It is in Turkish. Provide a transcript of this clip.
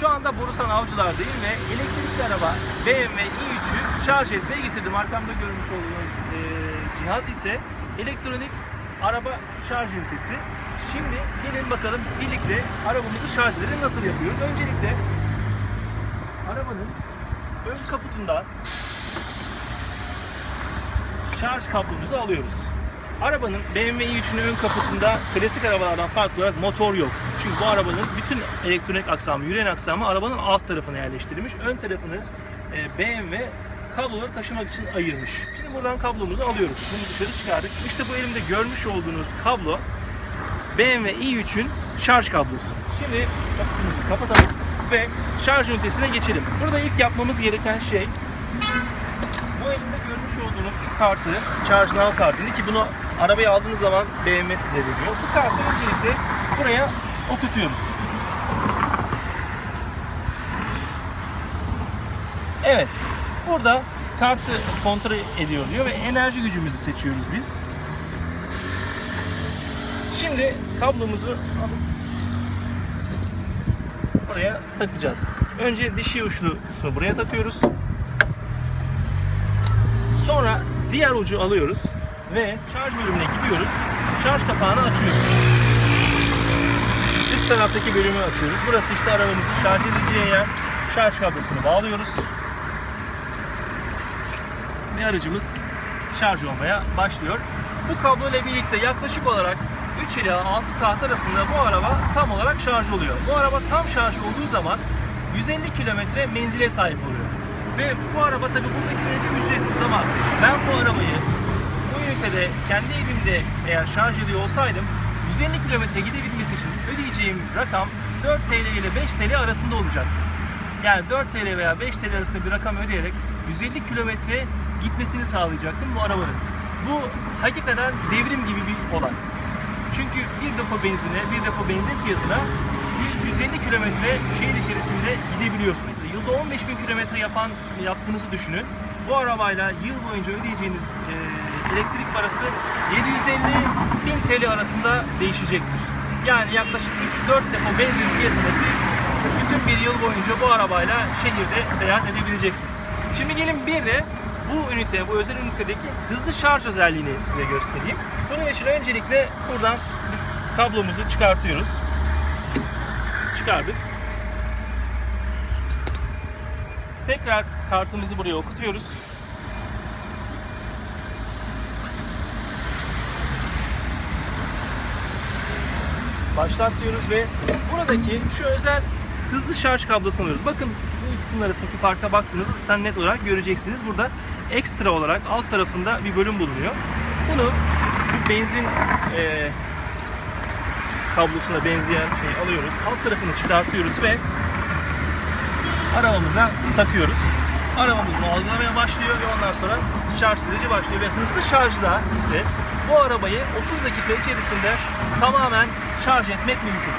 Şu anda Borusan Avcılar'dayım ve elektrikli araba BMW i3'ü şarj etmeye getirdim. Arkamda görmüş olduğunuz e, cihaz ise elektronik araba şarj ünitesi. Şimdi gelin bakalım birlikte arabamızı şarj edelim nasıl yapıyoruz. Öncelikle arabanın ön kaputundan şarj kablomuzu alıyoruz. Arabanın BMW i3'ün ön kaputunda klasik arabalardan farklı olarak motor yok. Çünkü bu arabanın bütün elektronik aksamı, yürüyen aksamı arabanın alt tarafına yerleştirilmiş. Ön tarafını e, BMW kabloları taşımak için ayırmış. Şimdi buradan kablomuzu alıyoruz. Bunu dışarı çıkardık. İşte bu elimde görmüş olduğunuz kablo BMW i3'ün şarj kablosu. Şimdi kaputumuzu kapatalım ve şarj ünitesine geçelim. Burada ilk yapmamız gereken şey bu elimde görmüş olduğunuz şu kartı, Now kartını ki bunu arabaya aldığınız zaman BMW size veriyor. Bu kartı öncelikle buraya okutuyoruz. Evet. Burada kartı kontrol ediyor diyor ve enerji gücümüzü seçiyoruz biz. Şimdi kablomuzu buraya takacağız. Önce dişi uçlu kısmı buraya takıyoruz. Sonra diğer ucu alıyoruz ve şarj bölümüne gidiyoruz. Şarj kapağını açıyoruz. Üst taraftaki bölümü açıyoruz. Burası işte arabamızın şarj edeceği yer. Şarj kablosunu bağlıyoruz. Ve aracımız şarj olmaya başlıyor. Bu kablo ile birlikte yaklaşık olarak 3 ila 6 saat arasında bu araba tam olarak şarj oluyor. Bu araba tam şarj olduğu zaman 150 kilometre menzile sahip oluyor. Ve bu araba tabi buradaki üretim ücretsiz ama ben bu arabayı bu ünitede kendi evimde eğer şarj ediyor olsaydım 150 kilometre gidebilmesi için ödeyeceğim rakam 4 TL ile 5 TL arasında olacaktı. Yani 4 TL veya 5 TL arasında bir rakam ödeyerek 150 kilometre gitmesini sağlayacaktım bu arabanın. Bu hakikaten devrim gibi bir olay. Çünkü bir depo benzine, bir depo benzin fiyatına 100-150 kilometre şehir içerisinde gidebiliyorsunuz. Yılda 15 bin kilometre yapan yaptığınızı düşünün. Bu arabayla yıl boyunca ödeyeceğiniz e, elektrik parası 750 bin TL arasında değişecektir. Yani yaklaşık 3-4 depo benzin fiyatına siz bütün bir yıl boyunca bu arabayla şehirde seyahat edebileceksiniz. Şimdi gelin bir de bu ünite, bu özel ünitedeki hızlı şarj özelliğini size göstereyim. Bunun için öncelikle buradan biz kablomuzu çıkartıyoruz. Çıkardık. Tekrar kartımızı buraya okutuyoruz. Başlat diyoruz ve buradaki şu özel hızlı şarj kablosunu alıyoruz. Bakın bu ikisinin arasındaki farka baktığınızda zaten net olarak göreceksiniz. Burada ekstra olarak alt tarafında bir bölüm bulunuyor. Bunu bu benzin e, kablosuna benzeyen şeyi alıyoruz. Alt tarafını çıkartıyoruz ve arabamıza takıyoruz. Arabamız algılamaya başlıyor ve ondan sonra şarj süreci başlıyor ve hızlı şarjda ise bu arabayı 30 dakika içerisinde tamamen şarj etmek mümkün.